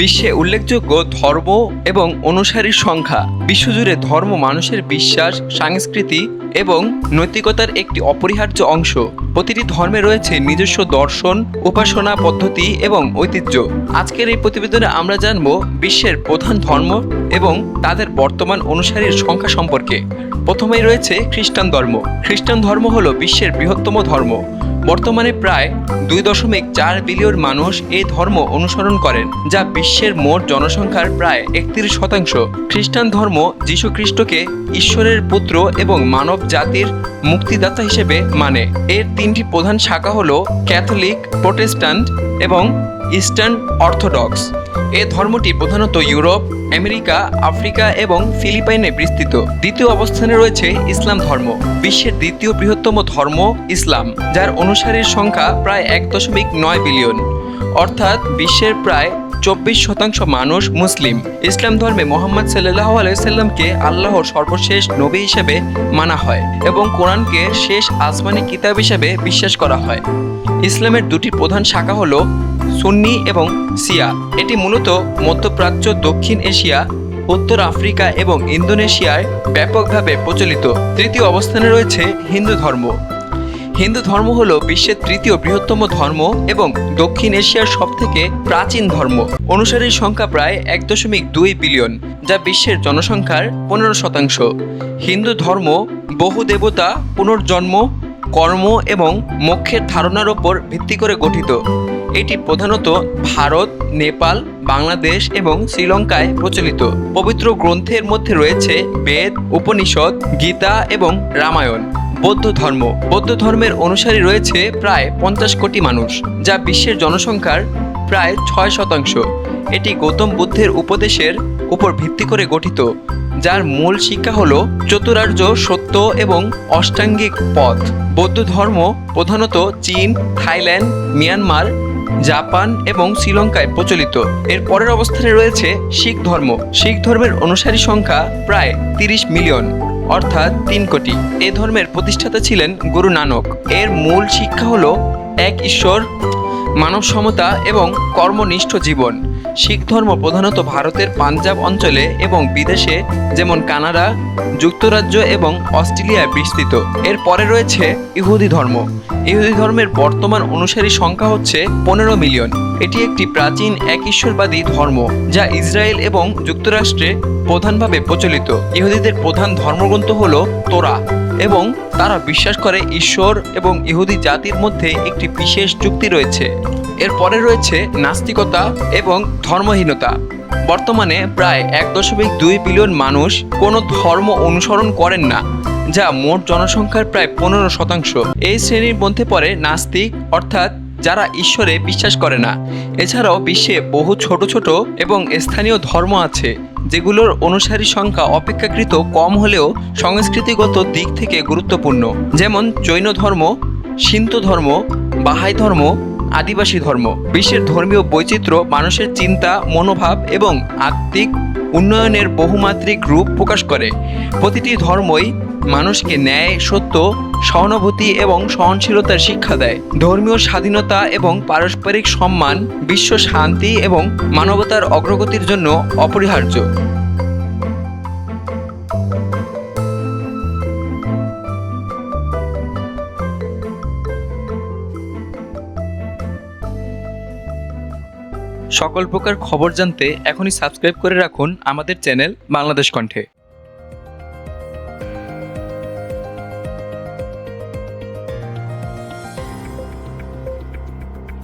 বিশ্বে উল্লেখযোগ্য ধর্ম এবং অনুসারীর সংখ্যা। বিশ্বজুড়ে ধর্ম মানুষের বিশ্বাস, সংস্কৃতি এবং নৈতিকতার একটি অপরিহার্য অংশ। প্রতিটি ধর্মে রয়েছে নিজস্ব দর্শন, উপাসনা পদ্ধতি এবং ঐতিহ্য। আজকের এই প্রতিবেদনে আমরা জানব বিশ্বের প্রধান ধর্ম এবং তাদের বর্তমান অনুসারীর সংখ্যা সম্পর্কে। প্রথমেই রয়েছে খ্রিস্টান ধর্ম। খ্রিস্টান ধর্ম হলো বিশ্বের বৃহত্তম ধর্ম। বর্তমানে প্রায় দুই দশমিক চার বিলিয়ন মানুষ এই ধর্ম অনুসরণ করেন, যা বিশ্বের মোট জনসংখ্যার প্রায় একত্রিশ শতাংশ। খ্রিস্টান ধর্ম যীশু খ্রিস্টকে ঈশ্বরের পুত্র এবং মানব জাতির মুক্তিদাতা হিসেবে মানে। এর তিনটি প্রধান শাখা হল ক্যাথলিক, প্রোটেস্ট্যান্ট এবং ইস্টার্ন অর্থোডক্স। এ ধর্মটি প্রধানত ইউরোপ, আমেরিকা, আফ্রিকা এবং ফিলিপাইনে বিস্তৃত। দ্বিতীয় অবস্থানে রয়েছে ইসলাম ধর্ম, বিশ্বের দ্বিতীয় বৃহত্তম ধর্ম ইসলাম, যার অনুসারীর সংখ্যা প্রায় এক দশমিক নয় বিলিয়ন। অর্থাৎ বিশ্বের প্রায় চব্বিশ শতাংশ মানুষ মুসলিম। ইসলাম ধর্মে মোহাম্মদ সাল্লাহ আলাইসাল্লামকে আল্লাহর সর্বশেষ নবী হিসেবে মানা হয় এবং কোরআনকে শেষ আসমানি কিতাব হিসেবে বিশ্বাস করা হয়। ইসলামের দুটি প্রধান শাখা হলো সুন্নি এবং সিয়া এটি মূলত মধ্যপ্রাচ্য, দক্ষিণ এশিয়া, উত্তর আফ্রিকা এবং ইন্দোনেশিয়ায় ব্যাপকভাবে প্রচলিত। তৃতীয় অবস্থানে রয়েছে হিন্দু ধর্ম। হিন্দু ধর্ম হলো বিশ্বের তৃতীয় বৃহত্তম ধর্ম এবং দক্ষিণ এশিয়ার সবথেকে প্রাচীন ধর্ম। অনুসারীর সংখ্যা প্রায় এক দশমিক দুই বিলিয়ন, যা বিশ্বের জনসংখ্যার পনেরো শতাংশ। হিন্দু ধর্ম বহু দেবতা, পুনর্জন্ম কর্ম এবং মোক্ষের ধারণার ওপর ভিত্তি করে গঠিত। এটি প্রধানত ভারত, নেপাল, বাংলাদেশ এবং শ্রীলঙ্কায় প্রচলিত। পবিত্র গ্রন্থের মধ্যে রয়েছে বেদ, উপনিষদ, গীতা এবং রামায়ণ। বৌদ্ধ ধর্ম। বৌদ্ধ ধর্মের অনুসারী রয়েছে প্রায় পঞ্চাশ কোটি মানুষ, যা বিশ্বের জনসংখ্যার প্রায় ছয় শতাংশ। এটি গৌতম বুদ্ধের উপদেশের উপর ভিত্তি করে গঠিত। যার মূল শিক্ষা হল চতুরার্য, সত্য এবং অষ্টাঙ্গিক পথ। বৌদ্ধ ধর্ম প্রধানত চীন, থাইল্যান্ড, মিয়ানমার, জাপান এবং শ্রীলঙ্কায় প্রচলিত। এর পরের অবস্থানে রয়েছে শিখ ধর্ম। শিখ ধর্মের অনুসারী সংখ্যা প্রায় তিরিশ মিলিয়ন, অর্থাৎ তিন কোটি। এ ধর্মের প্রতিষ্ঠাতা ছিলেন গুরু নানক। এর মূল শিক্ষা হল এক ঈশ্বর মানব সমতা এবং কর্মনিষ্ঠ জীবন। শিখ ধর্ম প্রধানত ভারতের পাঞ্জাব অঞ্চলে এবং বিদেশে, যেমন কানাডা, যুক্তরাজ্য এবং অস্ট্রেলিয়ায় বিস্তৃত। এর পরে রয়েছে ইহুদি ধর্ম। ইহুদি ধর্মের বর্তমান অনুসারী সংখ্যা হচ্ছে পনেরো মিলিয়ন। এটি একটি প্রাচীন এক ঈশ্বরবাদী ধর্ম, যা ইসরায়েল এবং যুক্তরাষ্ট্রে প্রধানভাবে প্রচলিত। ইহুদিদের প্রধান ধর্মগ্রন্থ হল তোরা। এবং তারা বিশ্বাস করে ঈশ্বর এবং ইহুদি জাতির মধ্যে একটি বিশেষ চুক্তি রয়েছে। এর পরে রয়েছে নাস্তিকতা এবং ধর্মহীনতা। বর্তমানে প্রায় এক দশমিক দুই বিলিয়ন মানুষ কোনো ধর্ম অনুসরণ করেন না, যা মোট জনসংখ্যার প্রায় পনেরো শতাংশ। এই শ্রেণির মধ্যে পড়ে নাস্তিক, অর্থাৎ যারা ঈশ্বরে বিশ্বাস করে না। এছাড়াও বিশ্বে বহু ছোট ছোট এবং স্থানীয় ধর্ম আছে। যেগুলোর অনুসারী সংখ্যা অপেক্ষাকৃত কম হলেও সংস্কৃতিগত দিক থেকে গুরুত্বপূর্ণ। যেমন জৈন ধর্ম সিন্ত ধর্ম, বাহাই ধর্ম, আদিবাসী ধর্ম। বিশ্বের ধর্মীয় বৈচিত্র্য, মানুষের চিন্তা, মনোভাব এবং আত্মিক উন্নয়নের বহুমাত্রিক রূপ প্রকাশ করে। প্রতিটি ধর্মই মানুষকে ন্যায়, সত্য, সহানুভূতি এবং সহনশীলতার শিক্ষা দেয়। ধর্মীয় স্বাধীনতা এবং পারস্পরিক সম্মান বিশ্ব শান্তি এবং মানবতার অগ্রগতির জন্য অপরিহার্য। সকল প্রকার খবর জানতে এখনই সাবস্ক্রাইব করে রাখুন আমাদের চ্যানেল বাংলাদেশ কণ্ঠে।